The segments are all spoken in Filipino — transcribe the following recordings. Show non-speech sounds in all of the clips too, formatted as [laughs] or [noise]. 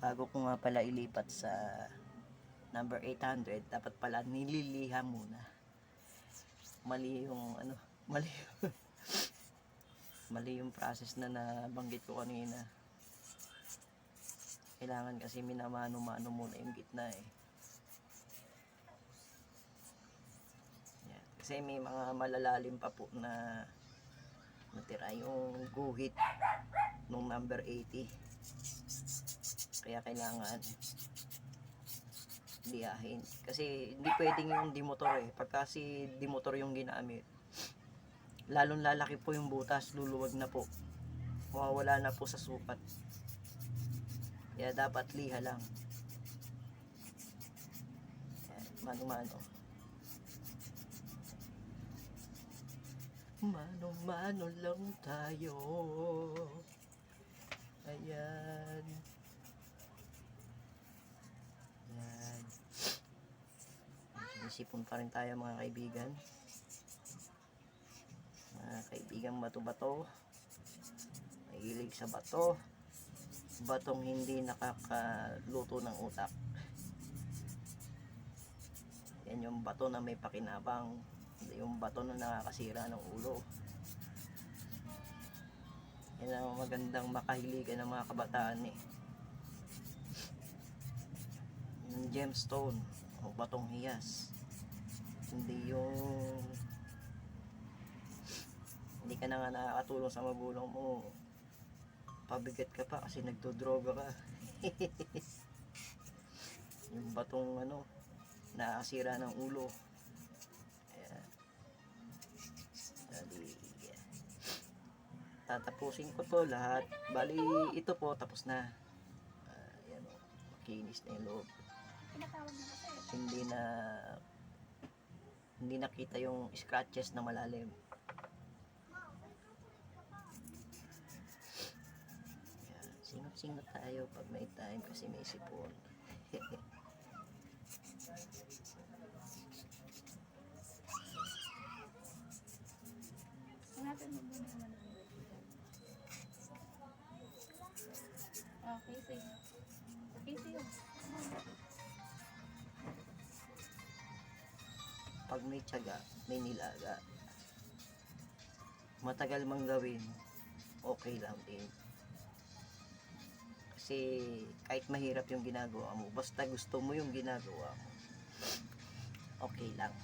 bago ko nga pala ilipat sa number 800 dapat pala nililiha muna. Mali yung ano [laughs] mali yung mali yung process na nabanggit ko kanina. Kailangan kasi minamano-mano muna yung gitna eh. Yan. kasi may mga malalalim pa po na natira yung guhit nung number 80 kaya kailangan liyahin kasi hindi pwedeng yung dimotor eh. Pagka si dimotor yung ginamit lalong lalaki po yung butas luluwag na po. Mawawala na po sa sukat. Kaya dapat liha lang. Mano-mano. Mano-mano lang tayo. Ayan Isipon pa rin tayo mga kaibigan. Mga kaibigan bato-bato. Mahilig sa bato. Batong hindi nakakaluto ng utak. Yan yung bato na may pakinabang. Yung bato na nakakasira ng ulo. Yan ang magandang makahiligan ng mga kabataan eh gemstone o batong hiyas hindi yung hindi ka na nga nakakatulong sa magulang mo. Pabigat ka pa kasi nagdodroga ka. [laughs] Yung batong ano nakakasira ng ulo. Ayan. Dali. tatapusin ko to lahat. Bali ito po tapos na. Ah, yan o makinis na yung loob. Hindi na hindi nakita yung scratches na malalim. Singot-singot tayo pag may time kasi may sipon. Hanapin mo muna naman pag may tiyaga, may nilaga. Matagal mang gawin, okay lang din. Kasi kahit mahirap yung ginagawa mo, basta gusto mo yung ginagawa mo, okay lang.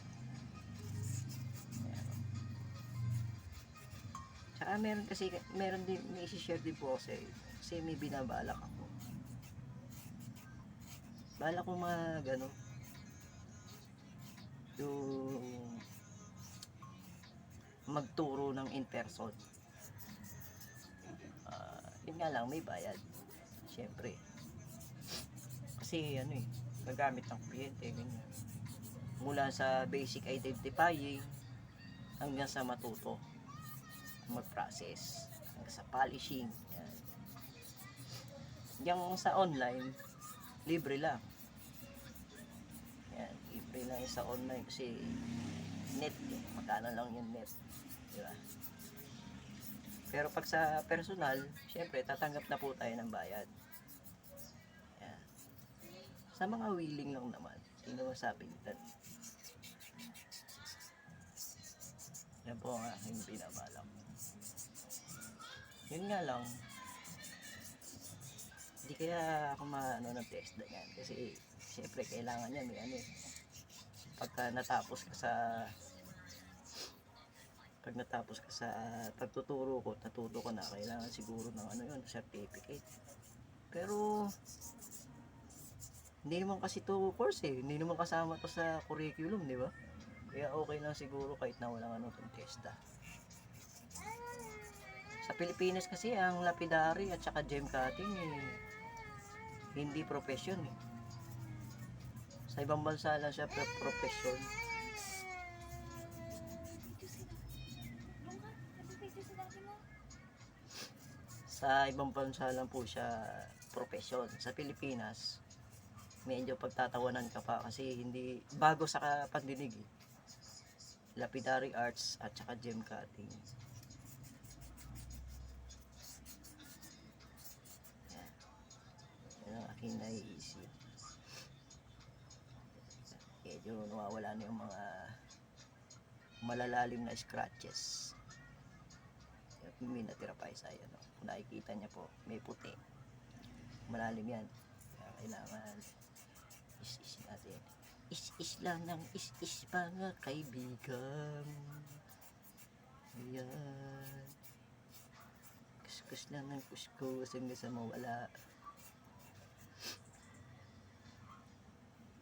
Tsaka meron kasi, meron din, may isi-share din po inyo. Kasi may binabalak ako. Balak ko mag, ano, yung magturo ng in person. Ah, yun nga lang, may bayad. Siyempre. Kasi ano eh, gagamit ng kliyente, ganyan. Mula sa basic identifying hanggang sa matuto mag-process hanggang sa polishing. Yan. Yung sa online, libre lang. Yan, libre lang yung sa online kasi net eh. Magkano lang yung net. Di ba? Pero pag sa personal, syempre, tatanggap na po tayo ng bayad. Yan. Sa mga willing lang naman, sino masabitan. Yan po ang aking binabalak. Yun nga lang, hindi kaya ako maano ng test na yan kasi siyempre kailangan niya may ano eh. Pagka natapos ka sa pag natapos ka sa pagtuturo ko natuto ko na kailangan siguro ng ano yun certificate. Pero hindi naman kasi to course eh. Hindi naman kasama to sa curriculum di ba? Kaya okay lang siguro kahit na walang ano tong testa sa Pilipinas kasi ang lapidary at saka gem cutting eh, hindi profession eh. Sa ibang bansa lang siya pro- profession. Sa ibang bansa lang po siya profession. Sa Pilipinas, medyo pagtatawanan ka pa kasi hindi bago sa pandinig eh. Lapidary arts at saka gem cutting. Yan. Ang aking Yung nawawala na yung mga malalalim na scratches. May natira pa isa yan. No? Kung nakikita niya po, may puti. Malalim yan. Kaya kailangan is-is natin. Is-is lang ng is-is mga kaibigan. Ayan. Kuskus lang ng kuskus hanggang sa mawala.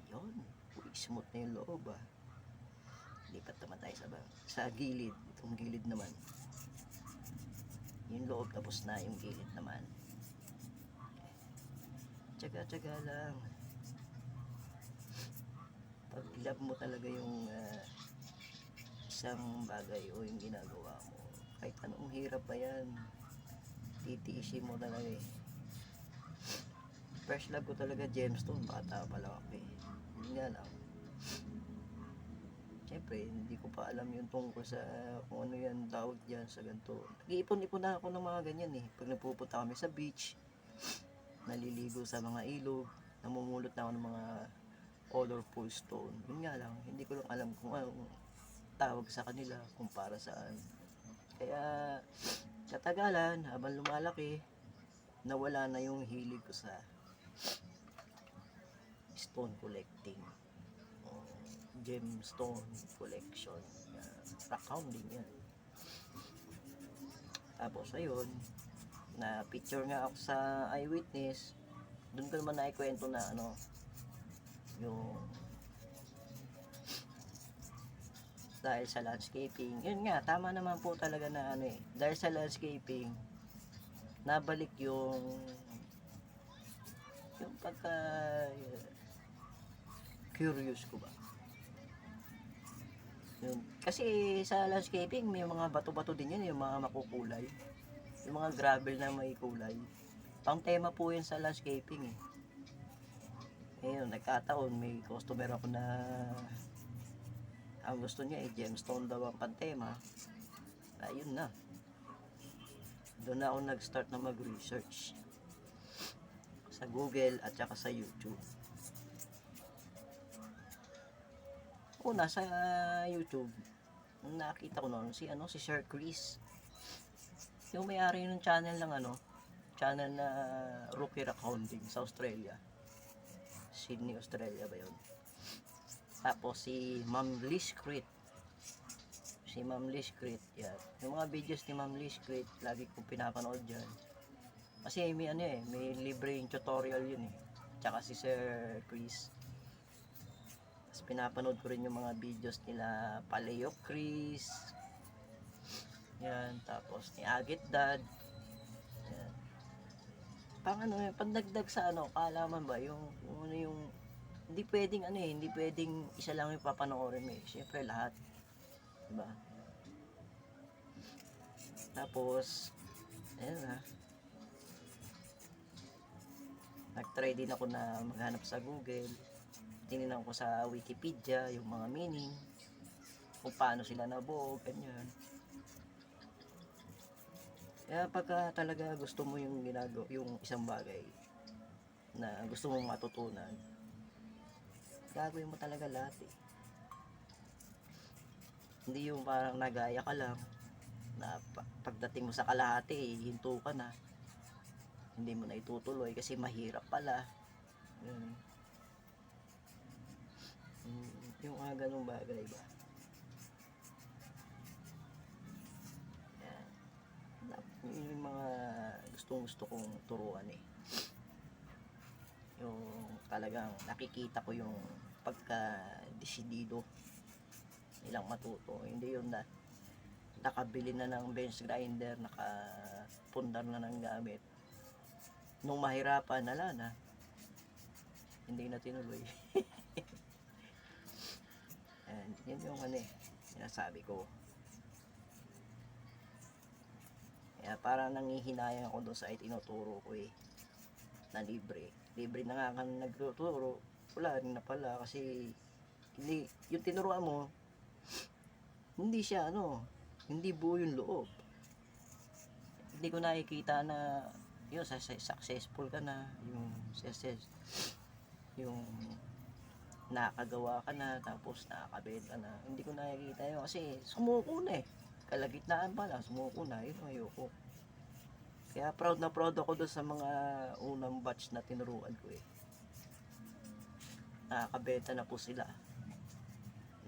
Yun. Smooth na yung loob ah. Lipat naman tayo sa, sa gilid. Itong gilid naman. Yung loob tapos na yung gilid naman. Tsaga-tsaga lang. Pag love mo talaga yung ah, isang bagay o yung ginagawa mo, kahit anong hirap pa yan, titiisin mo talaga eh. First love ko talaga gemstone, bata pa lang ako eh. Yun nga lang. Siyempre, hindi ko pa alam yung tungkol sa kung ano yan tawag dyan sa ganito. Nag-iipon-ipon na ako ng mga ganyan eh. Pag napupunta kami sa beach, naliligo sa mga ilog, namumulot na ako ng mga colorful stone. Yun nga lang, hindi ko lang alam kung anong tawag sa kanila, kung para saan. Kaya, katagalan, habang lumalaki, nawala na yung hilig ko sa stone collecting gemstone collection uh, rock hounding yan tapos ayun na picture nga ako sa eyewitness. Doon ko naman naikwento na ano yung dahil sa landscaping. Yun nga tama naman po talaga na ano eh dahil sa landscaping nabalik yung yung pagka curious ko ba yun. kasi sa landscaping may mga bato-bato din yan yung mga makukulay. Yung mga gravel na may kulay. Pang tema po yan sa landscaping eh. Ngayon nagkataon may customer ako na ang gusto niya eh gemstone daw ang pantema ayun na. Doon na ako nag-start na mag-research. Sa Google at saka sa YouTube. Una sa YouTube, nakita ko noon si ano si Sir Chris. Yung may-ari ng channel ng ano, channel na Rookie Accounting sa Australia. Sydney, Australia ba 'yon? Tapos si Ma'am Liz Crit. Si Ma'am Liz Crit, yan. Yung mga videos ni Ma'am Liz Crit, lagi kong pinapanood dyan. Kasi may ano eh, may libreng tutorial yun eh. Tsaka si Sir Chris. Pinapanood ko rin yung mga videos nila Paleo Chris. Yan, tapos ni Agit Dad. Yan. Pang ano eh, pandagdag sa ano, kaalaman ba, yung, ano yung, hindi pwedeng ano eh, hindi pwedeng isa lang yung papanoorin mo eh. Siyempre lahat. Diba? Tapos, ayun na nag-try din ako na maghanap sa Google. Tinignan ko sa Wikipedia yung mga meaning, kung paano sila nabuo, ganyan. Kaya pagka talaga gusto mo yung ginagawa, yung isang bagay na gusto mong matutunan, gagawin mo talaga lahat eh. Hindi yung parang nagaya ka lang, na pa- pagdating mo sa kalahati, hinto ka na hindi mo na itutuloy kasi mahirap pala. Yun. Mm, Yung mga ganong bagay ba? Yan. Yung mga gustong gusto kong turuan eh. Yung talagang nakikita ko yung pagka-desidido nilang matuto. Hindi yun na nakabili na ng bench grinder, nakapundar na ng gamit nung mahirapan, ala na. Hindi na tinuloy. [laughs] Yun yung ano eh, sinasabi ko. Kaya parang nangihinayang ako doon sa itinuturo ko eh, na libre. Libre na nga kang nagtuturo, wala rin na pala kasi hindi, yung tinuruan mo, hindi siya ano, hindi buo yung loob. Hindi ko nakikita na yun, successful ka na, yung success, yung nakagawa ka na, tapos nakakabenta na. Hindi ko nakikita yun kasi sumuko na eh. Kalagitnaan pa lang, sumuko na. Yun ayoko. Kaya proud na proud ako doon sa mga unang batch na tinuruan ko eh. Nakakabenta na po sila.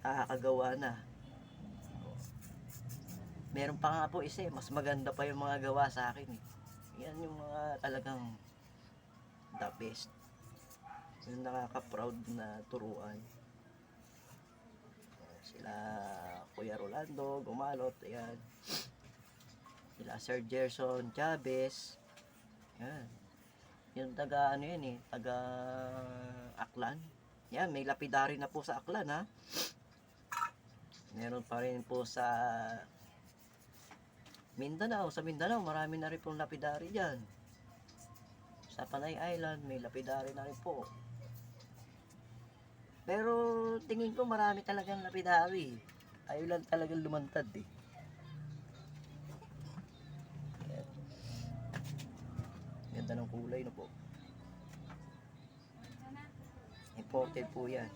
Nakakagawa na. Meron pa nga po isa eh, mas maganda pa yung mga gawa sa akin eh. Yan yung mga talagang the best. Yung nakaka-proud na turuan. Sila Kuya Rolando, Gumalot, ayan. Sila Sir Gerson Chavez. Yan. Yung taga ano yan eh, taga Aklan. Yan, may lapidary na po sa Aklan ha. Meron pa rin po sa Mindanao, sa Mindanao, marami na rin pong lapidary dyan. Sa Panay Island, may lapidary na rin po. Pero tingin ko marami talagang lapidary. Ayaw lang talagang lumantad eh. Ganda ng kulay na po. Imported po yan.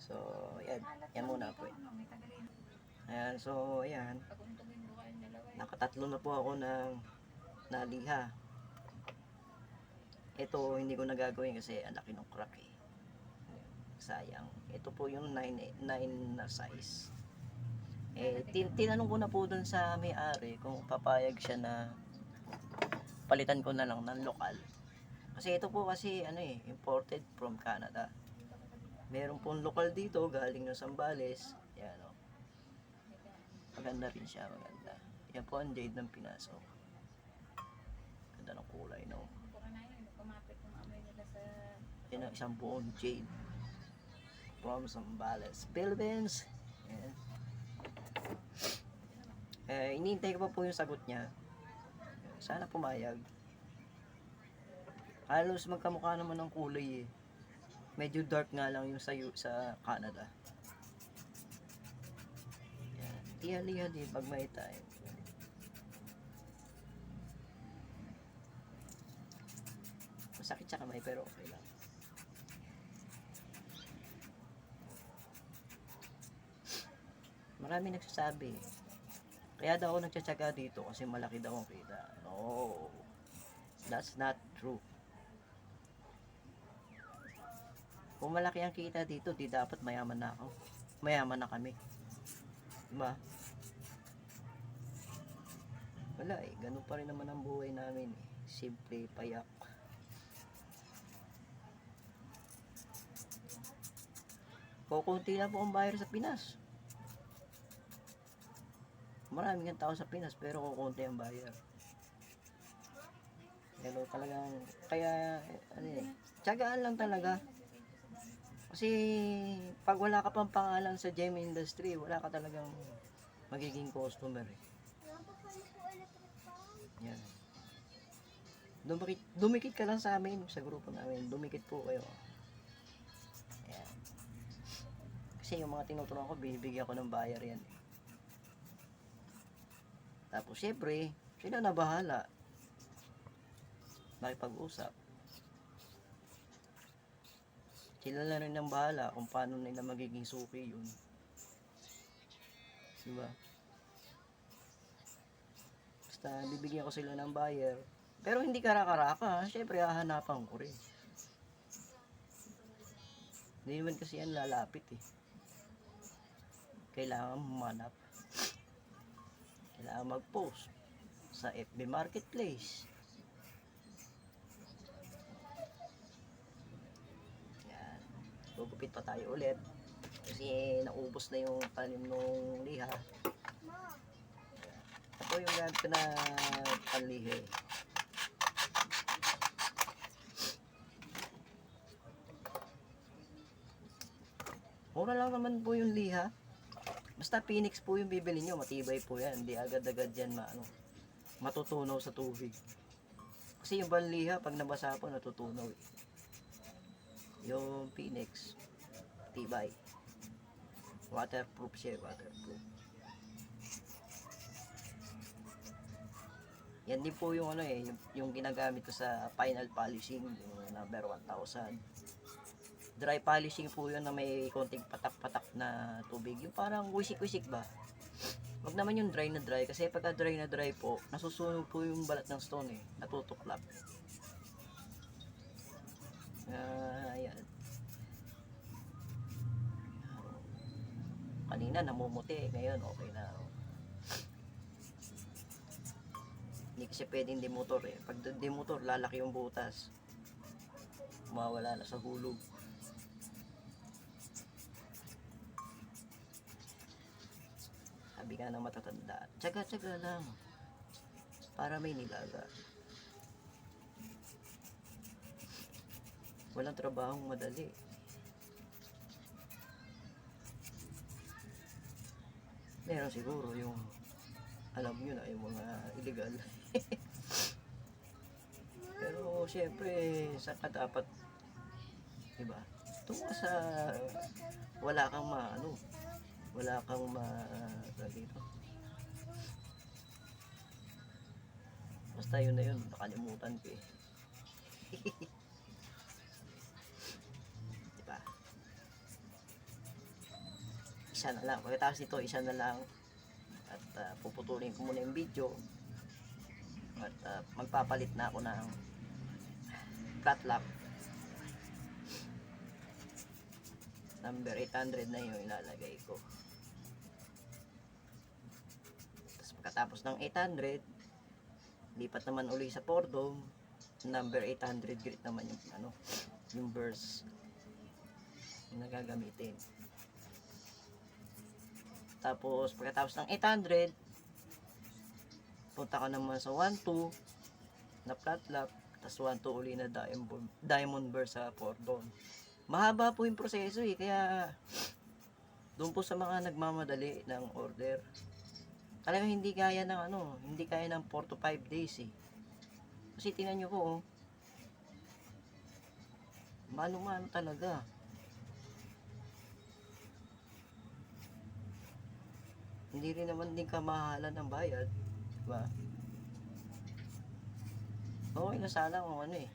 So, Yan lang muna po. eh. Ayan, so ayan. Nakatatlo na po ako ng naliha. Ito, hindi ko nagagawin kasi ang laki ng crack eh. Sayang. Ito po yung 9, 9 na size. Eh, tin tinanong ko na po dun sa may-ari kung papayag siya na palitan ko na lang ng lokal. Kasi ito po kasi ano eh, imported from Canada. Meron pong lokal dito, galing ng Sambales. Yan o. Maganda rin siya, maganda. Yan po ang jade ng Pinaso. Ganda ng kulay, no? Pura na yun. Kumapit yung amoy nila sa... Yan ang isang buong jade. From Sambales, Philippines. Yan. Eh, iniintay ko pa po yung sagot niya. Sana pumayag. Halos magkamukha naman ng kulay eh. Medyo dark nga lang yung sa, sa Canada. Yan. Liha-liha din pag may time. Masakit sa kamay pero okay lang. Marami nagsasabi. Kaya daw ako nagtsatsaga dito kasi malaki daw ang kita. No. That's not true. Kung malaki ang kita dito, di dapat mayaman na ako. Mayaman na kami. Diba? Wala eh. Ganun pa rin naman ang buhay namin eh. Simple, payak. Kukunti lang po ang buyer sa Pinas. Maraming ang tao sa Pinas pero kukunti ang buyer. Pero talagang, kaya, ano eh, tsagaan lang talaga. Kasi, pag wala ka pang pangalan sa gem industry, wala ka talagang magiging customer eh. Yan. Dumikit, dumikit ka lang sa amin, sa grupo namin. Dumikit po kayo. Ayan. Kasi yung mga tinuturuan ko, binibigyan ko ng bayar yan. eh. Tapos, syempre, sila na bahala. Makipag-usap. Sila na rin ang bahala kung paano nila magiging suki yun. Diba? Basta bibigyan ko sila ng buyer. Pero hindi karakaraka, syempre hahanapan ko rin. Hindi naman kasi yan lalapit eh. Kailangan humanap. Kailangan mag-post sa FB Marketplace. Yan. Gugupit pa tayo ulit. Kasi naubos na yung tanim nung liha. Ito yung gamit ko na panlihi. Mura lang naman po yung liha. Basta Phoenix po yung bibili nyo, matibay po yan. Hindi agad-agad yan maano, matutunaw sa tubig. Kasi yung banliha, pag nabasa po, natutunaw. eh. Yung Phoenix, tibay. Waterproof siya, waterproof. Yan din po yung ano eh, yung, yung ginagamit ko sa final polishing, yung number 1000. Dry polishing po yun na may konting patak-patak na tubig. Yung parang wisik-wisik ba? Wag naman yung dry na dry kasi pagka dry na dry po, nasusunog po yung balat ng stone eh, natutuklap. Ah, yan. Kanina namumuti, ngayon okay na. Hindi kasi pwedeng demotor eh. Pag demotor, lalaki yung butas. Mawala na sa hulog. Sabi nga ng matatanda, tsaga-tsaga lang. Para may nilaga. Walang trabahong madali. Meron siguro yung alam nyo na yung mga illegal. [laughs] Pero syempre, sa ka dapat, diba? Ka sa wala kang ma, ano, wala kang ma, dito. Basta yun na yun, nakalimutan ko eh. [laughs] diba? Isa na lang. Pagkatapos nito, isa na lang. At ah, puputulin ko muna yung video. At ah, magpapalit na ako ng flat lock. Number 800 na yung ilalagay ko. Pagkatapos ng 800, lipat naman uli sa Fordom. Number 800 grit naman yung ano, yung burst yung nagagamitin. Tapos pagkatapos ng 800, punta ka naman sa 1-2 na flat lap, tapos 1-2 uli na diamond, diamond burst sa Fordom. Mahaba po yung proseso eh, kaya doon po sa mga nagmamadali ng order. Talagang hindi kaya ng ano, hindi kaya ng 4 to 5 days eh. Kasi tingnan nyo ko oh. Mano-mano talaga. Hindi rin naman din kamahalan ng bayad. Diba? Okay na sana kung ano eh.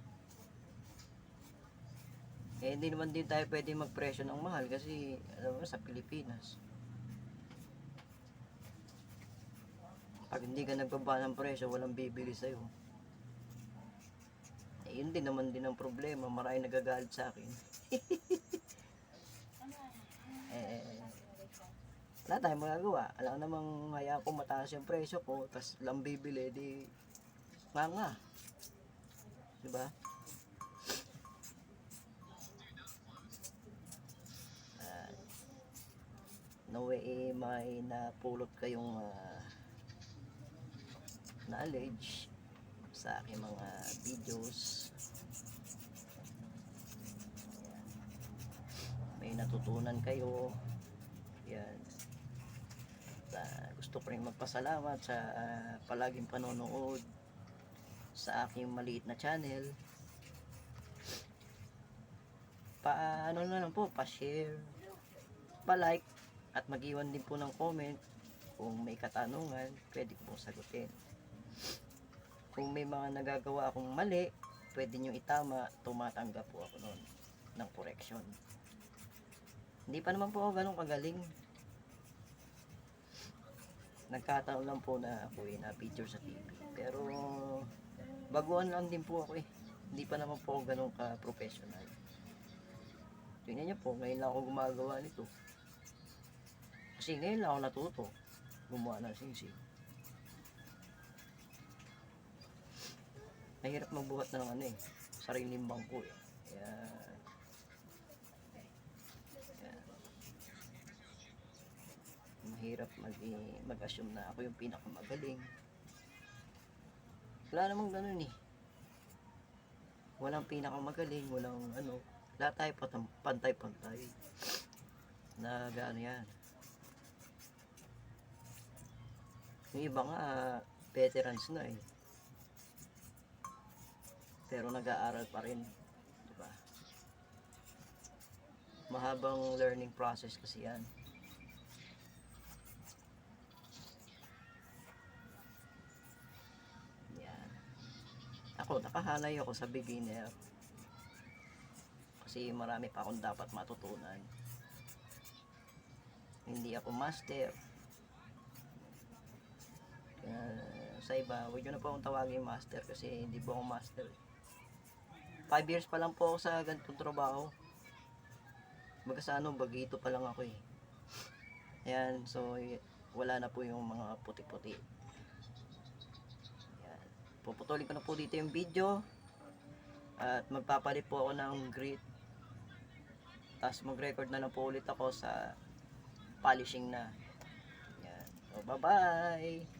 Eh, hindi naman din tayo pwede magpresyo ng mahal kasi, alam mo, sa Pilipinas. Pag hindi ka nagbaba ng presyo, walang bibili sa'yo. Eh, yun din naman din ang problema. Maraming nagagalit sa akin. [laughs] eh, wala tayong magagawa. Alam namang haya ko mataas yung presyo ko, tas lang bibili, di nga nga. Diba? Ah, naway eh, may napulot kayong ah, knowledge sa aking mga videos. May natutunan kayo. Yan. Ah, gusto ko rin magpasalamat sa ah, palaging panonood sa aking maliit na channel. Pa ano na lang po, pa-share, pa-like at mag-iwan din po ng comment kung may katanungan, pwede pong sagutin. Kung may mga nagagawa akong mali, pwede nyo itama, tumatanggap po ako noon ng correction. Hindi pa naman po ako ganun kagaling. Nagkataon lang po na ako eh, na picture sa TV. Pero, baguhan lang din po ako eh. Hindi pa naman po ako ganun ka-professional. Tingnan niyo po, ngayon lang ako gumagawa nito. Kasi ngayon lang ako natuto gumawa ng sing-sing. Mahirap magbuhat ng ano eh, sariling bangko eh. Kaya, kaya mahirap mag, mag-assume na ako yung pinakamagaling. Wala namang ganun eh. Walang pinakamagaling, walang ano, lahat tayo pantay-pantay. Na gaano yan. Yung iba nga, veterans na eh. Pero nag-aaral pa rin. Diba? Mahabang learning process kasi yan. Yan. ako, nakahanay ako sa beginner. Kasi marami pa akong dapat matutunan. Hindi ako master. Kaya sa iba, huwag nyo na po akong tawagin master kasi hindi po ako master. 5 years pa lang po ako sa ganitong trabaho. Baga sa ano, bagito pa lang ako eh. Ayan, so wala na po yung mga puti-puti. Ayan. Puputulin ko na po dito yung video. At magpapalit po ako ng grit. Tapos mag-record na lang po ulit ako sa polishing na. Ayan. So, bye-bye!